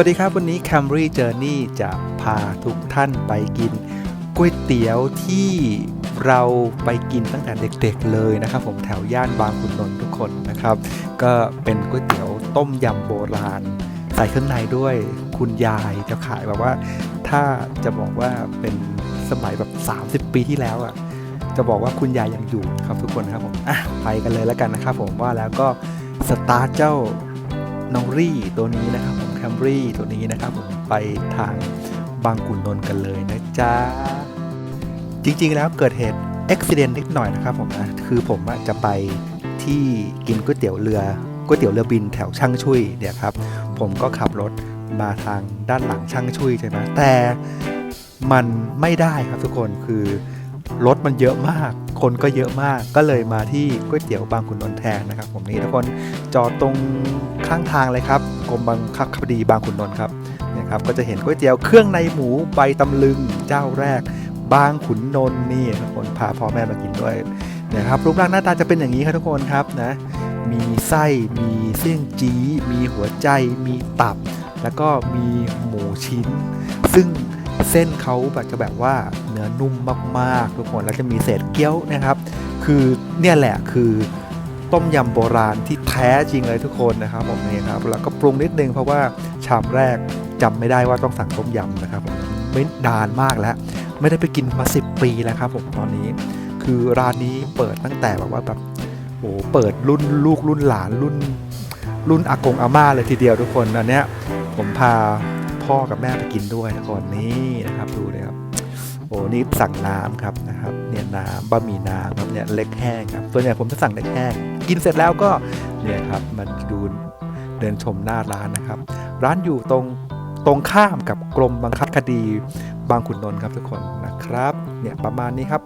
วัสดีครับ วันนี้ Camry Journey จะพาทุกท่านไปกินก๋วยเตี๋ยวที่เราไปกินตั้งแต่เด็กๆเลยนะครับ ผมแถวย่านบางขุนนนท์ทุกคนนะครับ ก็เป็นก๋วยเตี๋ยวต้มยำโบราณใส่เครื่องในด้วยคุณยายจะขายแบบว่า ถ้าจะบอกว่าเป็นสมัยแบบ 30 ปีที่แล้วอะจะบอกว่าคุณยายยังอยู่ครับทุกคนครับผมอะไปกันเลยแล้วกันนะครับผมว่าแล้วก็สตาร์ทเจ้า นองรี่ตัวนี้นะครับผมแคมรี่ตัวนี้นะครับผมไปทางบางขุนนนท์กันเลยนะจ๊ะ จริงๆแล้วเกิดเหตุอุบิเหตุนิดหน่อยนะครับผมนะคือผมจะไปที่กินก๋วยเตี๋ยวเรือก๋วยเตี๋ยวเรือบินแถวช่างชุยเนี่ยครับผมก็ขับรถมาทางด้านหลังช่างชุยใช่ไหมแต่มันไม่ได้ครับทุกคนคือรถมันเยอะมาก คนก็เยอะมากก็เลยมาที่ก๋วยเตี๋ยวบางขุนนนท์แทนนะครับ ผมนี่ทุกคนจอดตรง ข้างทางเลยครับกรมบังคับคดีบางขุนนนท์ครับเนี่ยครับก็จะเห็นก๋วยเตี๋ยวเครื่องในหมูใบตำลึงเจ้าแรก บางขุนนนท์นี่ทุกคนพาพ่อแม่มากินด้วยเนี่ยครับรูปร่างหน้าตาจะเป็นอย่างนี้ครับทุกคนครับนะมีไส้มีเสี่ยงจีมีหัวใจมีตับ แล้วก็มีหมูชิ้น ซึ่งเส้นเขาแบบจะแบบว่าเนื้อนุ่มมากๆทุกคนแล้วจะมีเศษเกี๊ยวนะครับ คือเนี่ยแหละคือ ต้มยำโบราณที่แท้จริงเลยทุกคนนะครับผมนี่ครับแล้วก็ปรุงนิดนึงเพราะว่าชามแรกจำไม่ได้ว่าต้องสั่งต้มยำนะครับผมไม่นานมากแล้ว ไม่ได้ไปกินมา 10 ปีแล้วครับผมตอนนี้ คือร้านนี้เปิดตั้งแต่แบบว่าแบบโอ้เปิดรุ่นลูกรุ่นหลานรุ่น รุ่นอากงอาม่าเลยทีเดียวทุกคนอันเนี้ยผมพาพ่อกับแม่ไปกินด้วยทุกคนนี่นะครับดูเลยครับ โอ้นี่สั่งน้ำครับนะครับเนี่ยน้ำบะหมี่น้ำครับเนี่ยเล็กแห้งครับตัวใหญ่ผมจะสั่งเล็กแห้งกินเสร็จแล้วก็เนี่ยครับมันดูเดินชมหน้าร้านนะครับ ร้านอยู่ตรงตรงข้ามกับกรมบังคับคดีบางขุนนนท์ครับทุกคนนะครับเนี่ยประมาณนี้ครับ